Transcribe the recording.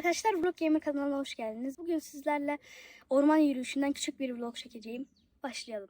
Merhaba arkadaşlar, Vlog Gamer kanalına hoş geldiniz. Bugün sizlerle orman yürüyüşünden küçük bir vlog çekeceğim. Başlayalım.